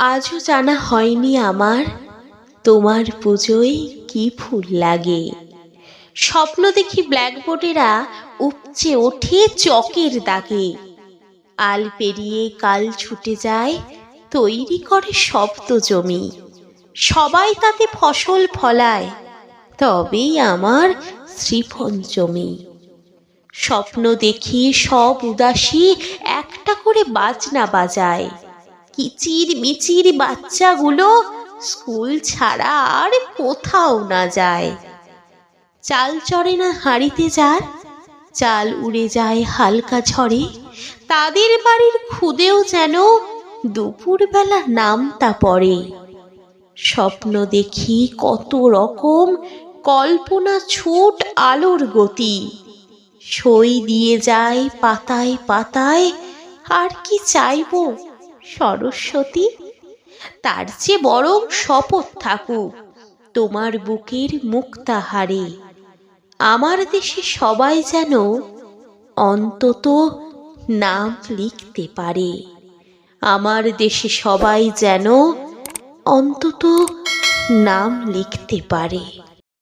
আজও জানা হয়নি আমার তোমার পুজোয় কি ফুল লাগে। স্বপ্ন দেখি ব্ল্যাকবোর্ডেরা উপচে ওঠে চকের দাগে। আল পেরিয়ে কাল ছুটে যায়, তৈরি করে শব্দ জমি। সবাই তাতে ফসল ফলায়, তবেই আমার শ্রীপঞ্চমী স্বপ্ন দেখি সব উদাসী, একটা করে বাজনা বাজায়। কিচির মিচির বাচ্চাগুলো স্কুল ছাড়া আর কোথাও না যায়। চাল চড়ে না হাঁড়িতে যার, চাল উড়ে যায় হালকা ঝড়ে। তাদের বাড়ির খুদেও যেন দুপুরবেলা নামতা পড়ে। স্বপ্ন দেখি কত রকম কল্পনা ছুট আলোর গতি। সই দিয়ে যায় পাতায় পাতায়, আর কি চাইব? সরস্বতী? তার চেয়ে বরং শপথ থাকুক, তোমার বুকের মুক্তাহারে। আমার দেশে সবাই যেন অন্তত নাম লিখতে পারে। আমার দেশে সবাই যেন অন্তত নাম লিখতে পারে।